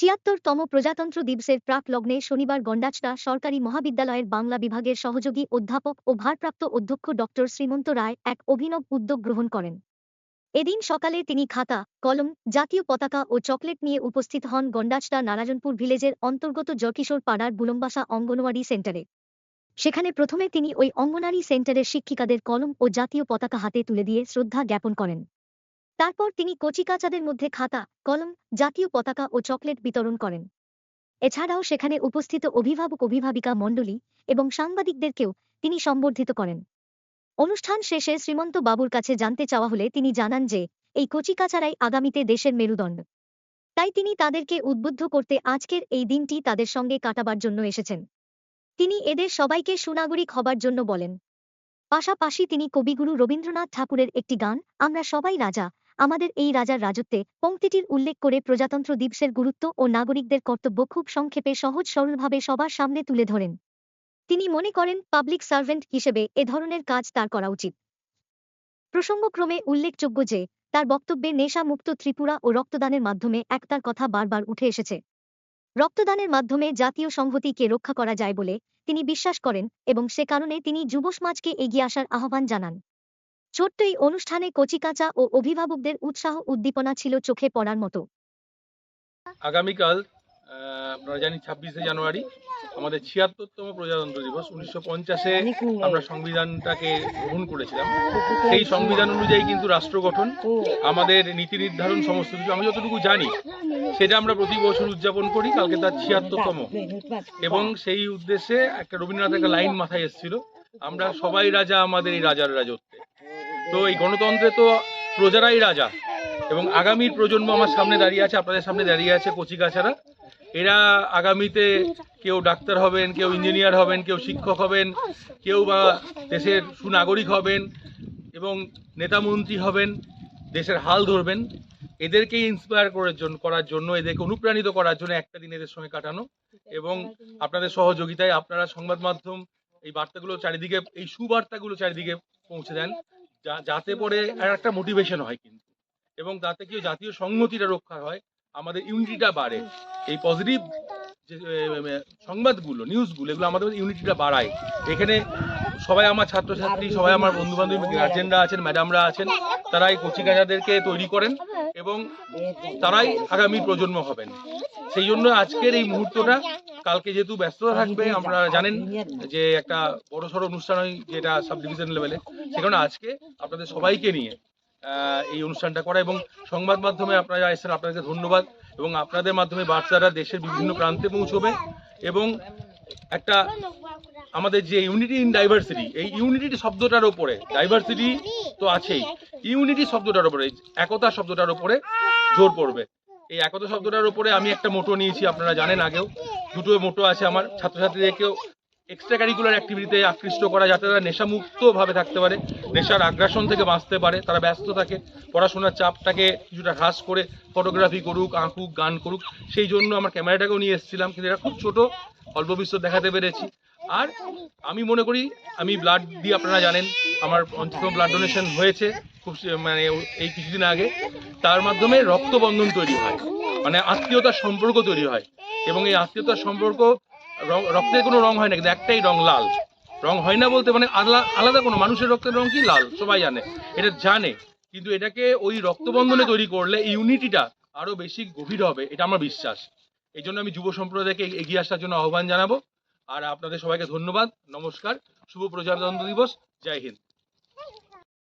ছিয়াত্তরতম প্রজাতন্ত্র দিবসের প্রাক লগ্নে শনিবার গন্ডাচড়া সরকারি মহাবিদ্যালয়ের বাংলা বিভাগের সহযোগী অধ্যাপক ও ভারপ্রাপ্ত অধ্যক্ষ ড শ্রীমন্ত রায় এক অভিনব উদ্যোগ গ্রহণ করেন। এদিন সকালে তিনি খাতা, কলম, জাতীয় পতাকা ও চকলেট নিয়ে উপস্থিত হন গন্ডাচড়া নারায়ণপুর ভিলেজের অন্তর্গত জকিশোর পাড়ার বুলম্বাসা অঙ্গনওয়াড়ি সেন্টারে। সেখানে প্রথমে তিনি ওই অঙ্গনারী সেন্টারের শিক্ষিকাদের কলম ও জাতীয় পতাকা হাতে তুলে দিয়ে শ্রদ্ধা জ্ঞাপন করেন। তারপর তিনি কচিকাচাদের মধ্যে খাতা, কলম, জাতীয় পতাকা ও চকলেট বিতরণ করেন। এছাড়াও সেখানে উপস্থিত অভিভাবক অভিভাবিকা মণ্ডলী এবং সাংবাদিকদেরকেও তিনি সম্বর্ধিত করেন। অনুষ্ঠান শেষে শ্রীমন্ত বাবুর কাছে জানতে চাওয়া হলে তিনি জানান যে, এই কচিকাচারাই আগামীতে দেশের মেরুদণ্ড। তাই তিনি তাদেরকে উদ্বুদ্ধ করতে আজকের এই দিনটি তাদের সঙ্গে কাটাবার জন্য এসেছেন। তিনি এদের সবাইকে সুনাগরিক হবার জন্য বলেন। পাশাপাশি তিনি কবিগুরু রবীন্দ্রনাথ ঠাকুরের একটি গান, আমরা সবাই রাজা আমাদের এই রাজার রাজত্বে পংক্তিটির উল্লেখ করে প্রজাতন্ত্র দিবসের গুরুত্ব ও নাগরিকদের কর্তব্য খুব সংক্ষেপে সহজ সরলভাবে সবার সামনে তুলে ধরেন। তিনি মনে করেন, পাবলিক সার্ভেন্ট হিসেবে এ ধরনের কাজ তার করা উচিত। প্রসঙ্গক্রমে উল্লেখযোগ্য যে, তার বক্তব্যে নেশামুক্ত ত্রিপুরা ও রক্তদানের মাধ্যমে একতার কথা বারবার উঠে এসেছে। রক্তদানের মাধ্যমে জাতীয় সংহতিকে রক্ষা করা যায় বলে তিনি বিশ্বাস করেন এবং সে কারণে তিনি যুব সমাজকে এগিয়ে আসার আহ্বান জানান। ছোট্ট এই অনুষ্ঠানে কচিকাঁচা ও অভিভাবকদের উৎসাহ উদ্দীপনা ছিল চোখে পড়ার মতো। আগামীকাল আপনারা জানি ছাব্বিশে জানুয়ারি, আমাদের ছিয়াত্তরতম প্রজাতন্ত্র দিবস। উনিশশো পঞ্চাশে আমরা সংবিধানটাকে গ্রহণ করেছিলাম। সেই সংবিধান অনুযায়ী কিন্তু রাষ্ট্র গঠন, আমাদের নীতি নির্ধারণ, সমস্ত কিছু আমি যতটুকু জানি, সেটা আমরা প্রতি বছর উদযাপন করি, কালকে তার ছিয়াত্তরতম। এবং সেই উদ্দেশ্যে একটা রবীন্দ্রনাথ একটা লাইন মাথায় এসেছিল, আমরা সবাই রাজা, আমাদের এই রাজার রাজত্বে। তো এই গণতন্ত্রে তো প্রজারাই রাজা। এবং আগামীর প্রজন্ম আমার সামনে দাঁড়িয়ে আছে, আপনাদের সামনে দাঁড়িয়ে আছে কচিকাছারা। এরা আগামীতে কেউ ডাক্তার হবেন, কেউ ইঞ্জিনিয়ার হবেন, কেউ শিক্ষক হবেন, কেউ বা দেশের সুনাগরিক হবেন এবং নেতামন্ত্রী হবেন, দেশের হাল ধরবেন। এদেরকে ইন্সপায়ার করার জন্য করার জন্য, এদেরকে অনুপ্রাণিত করার জন্য একটা দিন এদের সঙ্গে কাটানো। এবং আপনাদের সহযোগিতায় আপনারা সংবাদ মাধ্যম এই বার্তাগুলো চারিদিকে এই সুবার্তাগুলো চারিদিকে পৌঁছে দেন। যাতে পরে একটা মোটিভেশন হয় কিন্তু। এবং তাতে কি জাতীয় সংহতিটা রক্ষা হয় আমাদের ইউনিটিটা বাড়ে। এই পজিটিভ যে সংবাদগুলো নিউজগুলো এগুলো আমাদের ইউনিটিটা বাড়ায়। এখানে সবাই আমার ছাত্রছাত্রী সবাই আমার বন্ধু বান্ধব গার্জেনরা আছেন ম্যাডামরা আছেন তারা এই কচিকাচাদেরকে তৈরি করেন এবং তারাই আগামী প্রজন্ম হবেন। সেই জন্য আজকের এই মুহূর্তটা কালকে যেহেতু ব্যস্ততা থাকবে আমরা জানেন যে একটা বড় সড়ো অনুষ্ঠান হয় যেটা সাব ডিভিশন লেভেলে সেখানে আজকে আপনাদের সবাইকে নিয়ে এই অনুষ্ঠানটা করা এবং সংবাদ মাধ্যমে আপনারা এসেছেন আপনাদেরকে ধন্যবাদ এবং আপনাদের মাধ্যমে বাচ্চারা দেশের বিভিন্ন প্রান্তে পৌঁছবে এবং একটা আমাদের যে ইউনিটি ইন ডাইভার্সিটি এই ইউনিটি শব্দটার ওপরে ডাইভার্সিটি তো আছেই। ইউনিটি শব্দটার ওপরে একতা শব্দটার ওপরে জোর পড়বে। এই একতা শব্দটার ওপরে আমি একটা মোটো নিয়েছি আপনারা জানেন আগেও। দুটো মোটো আছে আমার ছাত্রছাত্রীদেরকেও এক্সট্রা কারিকুলার অ্যাক্টিভিটিতে আকৃষ্ট করা যাতে তারা নেশামুক্তভাবে থাকতে পারে, নেশার আগ্রাসন থেকে বাঁচতে পারে, তারা ব্যস্ত থাকে, পড়াশোনার চাপটাকে কিছুটা হ্রাস করে ফটোগ্রাফি করুক, আঁকুক, গান করুক, সেই জন্য আমার ক্যামেরাটাকেও নিয়ে এসেছিলাম, কিন্তু এটা খুব ছোট, অল্প বিস্তর দেখাতে পেরেছি। আর আমি মনে করি, আমি ব্লাড দিয়ে আপনারা জানেন, আমার পঞ্চম ব্লাড ডোনেশন হয়েছে, খুব মানে এই কিছুদিন আগে, তার মাধ্যমে রক্তবন্ধন তৈরি হয় মানে আত্মীয়তার সম্পর্ক তৈরি হয়। এবং এই আত্মীয়তার সম্পর্ক রক্তের কোনো রং হয় না, কিন্তু একটাই রং লাল। রং হয় না বলতে মানে আলাদা কোনো, মানুষের রক্তের রং কি লাল? সবাই জানে। এটা জানে, কিন্তু এটাকে ওই রক্তবন্ধনে তৈরি করলে ইউনিটিটা আরও বেশি গভীর হবে, এটা আমার বিশ্বাস। এই জন্য আমি যুব সম্প্রদায়কে এগিয়ে আসার জন্য আহ্বান জানাব। আর আপনাদের সবাইকে ধন্যবাদ, নমস্কার, শুভ প্রজাতন্ত্র দিবস, জয় হিন্দ।